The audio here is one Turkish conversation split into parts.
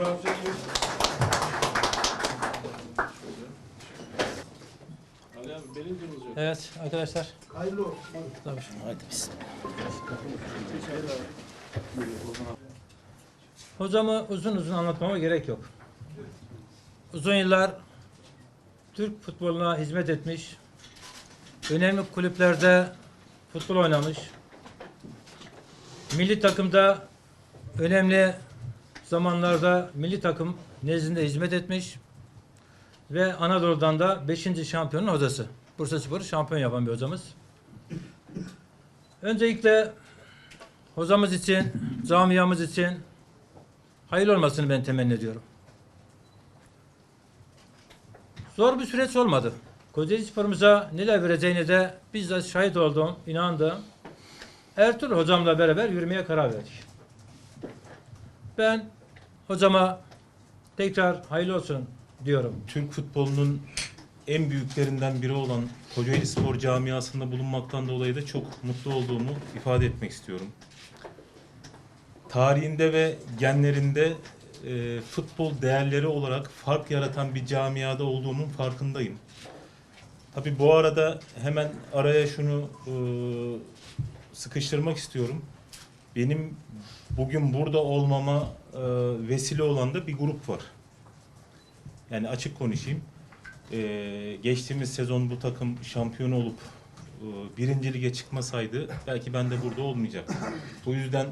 Fotoğraf. Ali abi benim kırmızı yok. Evet arkadaşlar. Hayırlı olsun. Tabii. Hadi biz. Hocamı uzun uzun anlatmama gerek yok. Uzun yıllar Türk futboluna hizmet etmiş, önemli kulüplerde futbol oynamış, milli takımda önemli zamanlarda milli takım nezdinde hizmet etmiş ve Anadolu'dan da 5. şampiyonun hocası. Bursa Spor'u şampiyon yapan bir hocamız. Öncelikle hocamız için, camiamız için hayırlı olmasını ben temenni ediyorum. Zor bir süreç olmadı. Kocaeli Spor'umuza neler vereceğini de bizzat şahit oldum, inandım. Ertuğrul hocamla beraber yürümeye karar verdik. Ben hocama tekrar hayırlı olsun diyorum. Türk futbolunun en büyüklerinden biri olan Kocaeli Spor camiasında bulunmaktan dolayı da çok mutlu olduğumu ifade etmek istiyorum. Tarihinde ve genlerinde e, futbol değerleri olarak fark yaratan bir camiada olduğumun farkındayım. Tabii bu arada hemen araya şunu e, sıkıştırmak istiyorum. Benim bugün burada olmama e, vesile olan da bir grup var. Yani açık konuşayım. Ee, geçtiğimiz sezon bu takım şampiyon olup e, birinci lige çıkmasaydı belki ben de burada olmayacaktım. Bu yüzden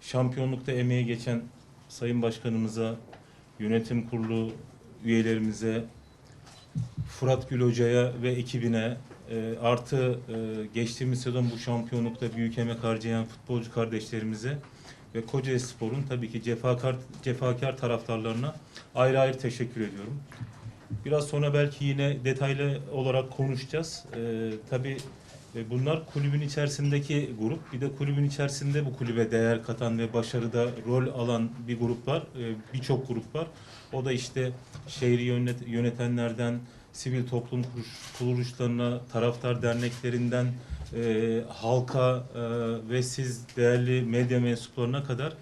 şampiyonlukta emeği geçen Sayın Başkanımıza, yönetim kurulu üyelerimize, Fırat Gül Hoca'ya ve ekibine e, artı e, geçtiğimiz sezon bu şampiyonlukta büyük emek harcayan futbolcu kardeşlerimize ve Kocaeli Spor'un tabii ki cefakar, cefakar taraftarlarına ayrı ayrı teşekkür ediyorum. Biraz sonra belki yine detaylı olarak konuşacağız. Ee, tabii e, bunlar kulübün içerisindeki grup. Bir de kulübün içerisinde bu kulübe değer katan ve başarıda rol alan bir grup var. Ee, Birçok grup var. O da işte şehri yönet- yönetenlerden, sivil toplum kuruluşlarına, taraftar derneklerinden, e, halka e, ve siz değerli medya mensuplarına kadar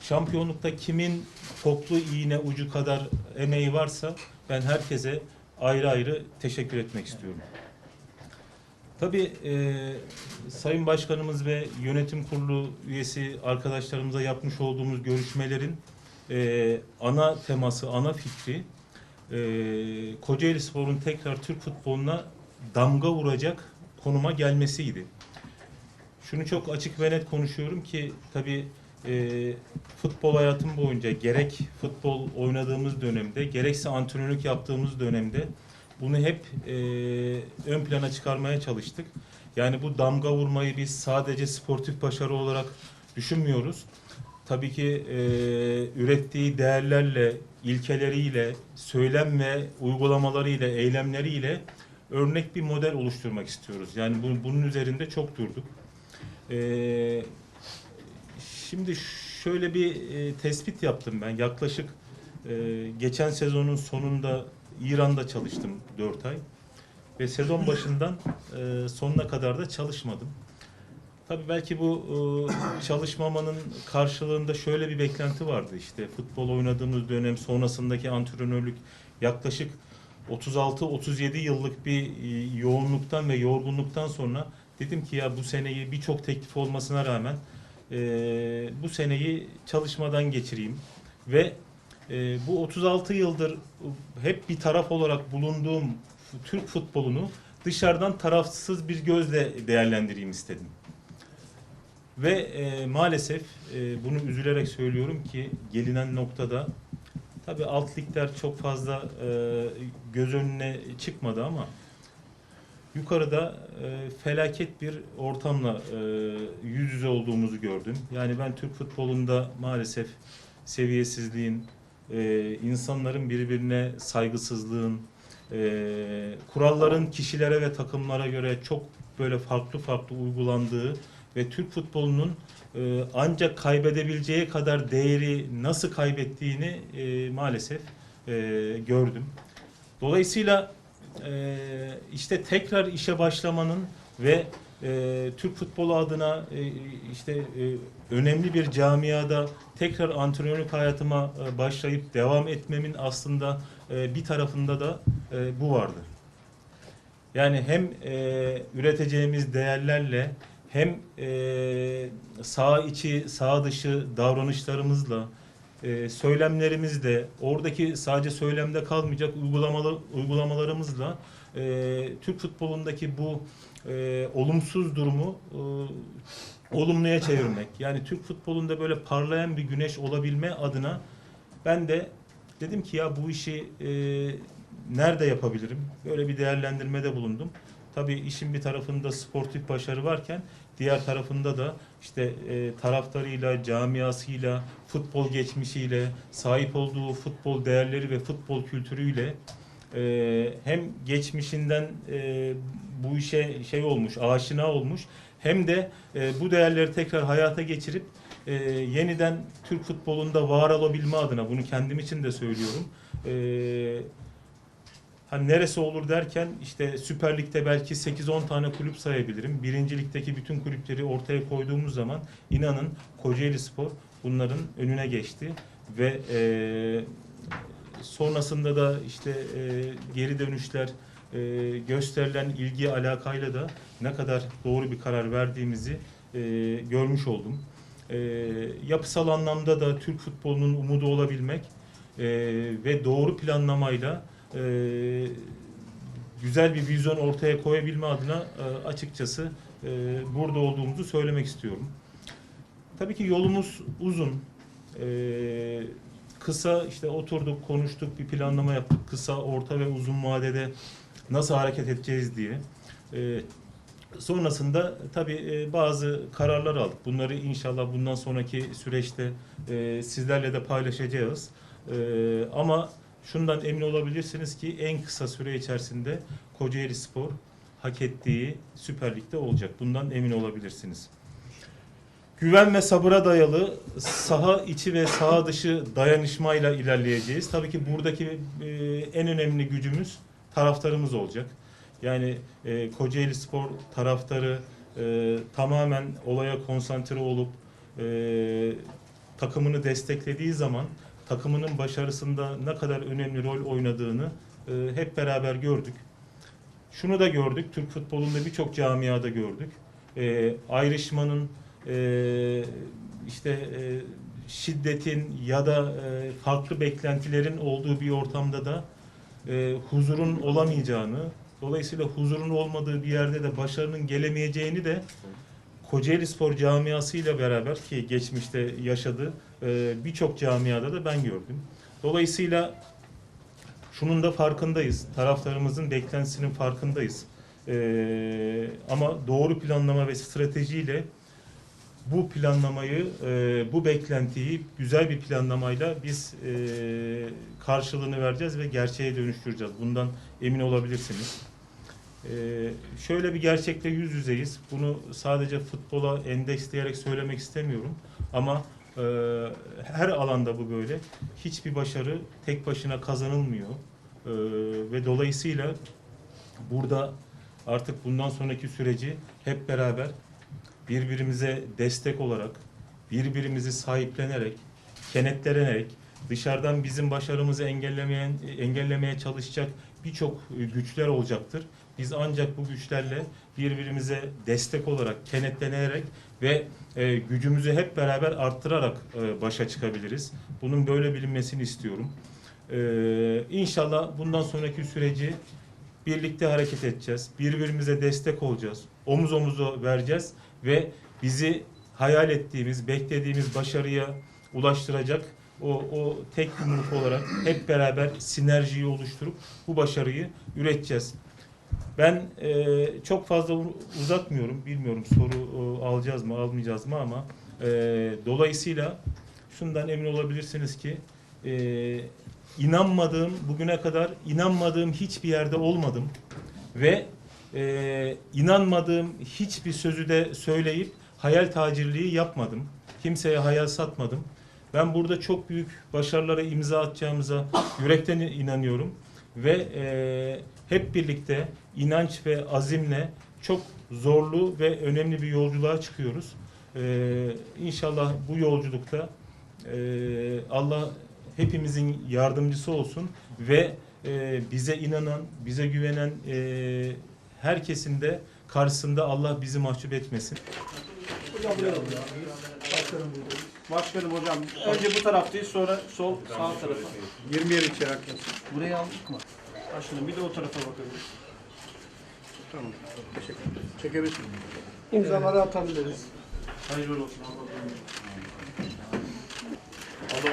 şampiyonlukta kimin toplu iğne ucu kadar emeği varsa ben herkese ayrı ayrı teşekkür etmek istiyorum. Tabii e, Sayın Başkanımız ve yönetim kurulu üyesi arkadaşlarımıza yapmış olduğumuz görüşmelerin e, ana teması, ana fikri e, Kocaeli Spor'un tekrar Türk futboluna damga vuracak konuma gelmesiydi. Şunu çok açık ve net konuşuyorum ki tabii e, futbol hayatım boyunca gerek futbol oynadığımız dönemde gerekse antrenörlük yaptığımız dönemde bunu hep e, ön plana çıkarmaya çalıştık. Yani bu damga vurmayı biz sadece sportif başarı olarak düşünmüyoruz. Tabii ki e, ürettiği değerlerle, ilkeleriyle, söylem ve uygulamalarıyla, eylemleriyle örnek bir model oluşturmak istiyoruz. Yani bu, bunun üzerinde çok durduk. E, Şimdi şöyle bir e, tespit yaptım ben. Yaklaşık e, geçen sezonun sonunda İran'da çalıştım 4 ay. Ve sezon başından e, sonuna kadar da çalışmadım. Tabii belki bu e, çalışmamanın karşılığında şöyle bir beklenti vardı. İşte futbol oynadığımız dönem sonrasındaki antrenörlük yaklaşık 36-37 yıllık bir e, yoğunluktan ve yorgunluktan sonra dedim ki ya bu seneyi birçok teklif olmasına rağmen e, bu seneyi çalışmadan geçireyim ve e, bu 36 yıldır hep bir taraf olarak bulunduğum Türk futbolunu dışarıdan tarafsız bir gözle değerlendireyim istedim. Ve e, maalesef e, bunu üzülerek söylüyorum ki gelinen noktada tabii alt ligler çok fazla e, göz önüne çıkmadı ama yukarıda e, felaket bir ortamla e, yüz yüze olduğumuzu gördüm. Yani ben Türk futbolunda maalesef seviyesizliğin, e, insanların birbirine saygısızlığın, e, kuralların kişilere ve takımlara göre çok böyle farklı farklı uygulandığı ve Türk futbolunun e, ancak kaybedebileceği kadar değeri nasıl kaybettiğini e, maalesef e, gördüm. Dolayısıyla e, işte tekrar işe başlamanın ve e, Türk futbolu adına e, işte e, önemli bir camiada tekrar antrenörlük hayatıma e, başlayıp devam etmemin aslında e, bir tarafında da e, bu vardı. Yani hem e, üreteceğimiz değerlerle hem e, sağ içi, sağ dışı davranışlarımızla, e, söylemlerimizle, oradaki sadece söylemde kalmayacak uygulamalı, uygulamalarımızla e, Türk futbolundaki bu e, olumsuz durumu e, olumluya çevirmek. Yani Türk futbolunda böyle parlayan bir güneş olabilme adına ben de dedim ki ya bu işi e, nerede yapabilirim? Böyle bir değerlendirmede bulundum. Tabii işin bir tarafında sportif başarı varken diğer tarafında da işte e, taraftarıyla, camiasıyla, futbol geçmişiyle, sahip olduğu futbol değerleri ve futbol kültürüyle e, hem geçmişinden e, bu işe şey olmuş, aşina olmuş hem de e, bu değerleri tekrar hayata geçirip e, yeniden Türk futbolunda var olabilme adına bunu kendim için de söylüyorum. E, hani neresi olur derken işte Süper Lig'de belki 8-10 tane kulüp sayabilirim. Birinci Lig'deki bütün kulüpleri ortaya koyduğumuz zaman inanın Kocaeli Spor bunların önüne geçti ve e, sonrasında da işte e, geri dönüşler e, gösterilen ilgi alakayla da ne kadar doğru bir karar verdiğimizi e, görmüş oldum. E, yapısal anlamda da Türk futbolunun umudu olabilmek e, ve doğru planlamayla e, güzel bir vizyon ortaya koyabilme adına e, açıkçası e, burada olduğumuzu söylemek istiyorum. Tabii ki yolumuz uzun. E, kısa işte oturduk, konuştuk, bir planlama yaptık. Kısa, orta ve uzun vadede nasıl hareket edeceğiz diye. E, sonrasında tabii e, bazı kararlar aldık. Bunları inşallah bundan sonraki süreçte e, sizlerle de paylaşacağız. E, ama şundan emin olabilirsiniz ki en kısa süre içerisinde Kocaeli Spor hak ettiği Süper Lig'de olacak. Bundan emin olabilirsiniz. Güven ve sabıra dayalı saha içi ve saha dışı dayanışmayla ilerleyeceğiz. Tabii ki buradaki e, en önemli gücümüz taraftarımız olacak. Yani e, Kocaeli Spor taraftarı e, tamamen olaya konsantre olup takımını desteklediği zaman takımının başarısında ne kadar önemli rol oynadığını e, hep beraber gördük. Şunu da gördük, Türk futbolunda birçok camiada gördük. E, ayrışmanın, e, işte e, şiddetin ya da e, farklı beklentilerin olduğu bir ortamda da e, huzurun olamayacağını, dolayısıyla huzurun olmadığı bir yerde de başarının gelemeyeceğini de Kocaeli Spor camiasıyla beraber ki geçmişte yaşadı e, birçok camiada da ben gördüm. Dolayısıyla şunun da farkındayız. Taraftarımızın beklentisinin farkındayız. E, ama doğru planlama ve stratejiyle bu planlamayı, e, bu beklentiyi güzel bir planlamayla biz karşılığını vereceğiz ve gerçeğe dönüştüreceğiz. Bundan emin olabilirsiniz. E, şöyle bir gerçekle yüz yüzeyiz. Bunu sadece futbola endeksleyerek söylemek istemiyorum. Ama e, her alanda bu böyle. Hiçbir başarı tek başına kazanılmıyor. E, ve dolayısıyla burada artık bundan sonraki süreci hep beraber birbirimize destek olarak, birbirimizi sahiplenerek, kenetlenerek, dışarıdan bizim başarımızı engellemeyen, engellemeye çalışacak birçok güçler olacaktır. Biz ancak bu güçlerle birbirimize destek olarak, kenetlenerek ve e, gücümüzü hep beraber arttırarak e, başa çıkabiliriz. Bunun böyle bilinmesini istiyorum. E, inşallah bundan sonraki süreci birlikte hareket edeceğiz. Birbirimize destek olacağız. Omuz omuza vereceğiz ve bizi hayal ettiğimiz, beklediğimiz başarıya ulaştıracak o, o tek yumruk olarak hep beraber sinerjiyi oluşturup bu başarıyı üreteceğiz. Ben e, çok fazla uzatmıyorum. Bilmiyorum soru e, alacağız mı, almayacağız mı ama e, dolayısıyla şundan emin olabilirsiniz ki e, inanmadığım, bugüne kadar inanmadığım hiçbir yerde olmadım ve e, inanmadığım hiçbir sözü de söyleyip hayal tacirliği yapmadım. Kimseye hayal satmadım. Ben burada çok büyük başarılara imza atacağımıza yürekten inanıyorum ve e, hep birlikte inanç ve azimle çok zorlu ve önemli bir yolculuğa çıkıyoruz. Ee, inşallah bu yolculukta e, Allah hepimizin yardımcısı olsun ve e, bize inanan, bize güvenen e, herkesin de karşısında Allah bizi mahcup etmesin. Hocam ya. Başkanım hocam. Önce bu taraftayız sonra sol sağ tarafa. 20 yer içeri herkes. Burayı aldık mı? Başkanım bir de o tarafa bakabiliriz. Tamam. Teşekkür ederim. Çekebilirsin. İmzaları atabiliriz. Hayırlı olsun. Allah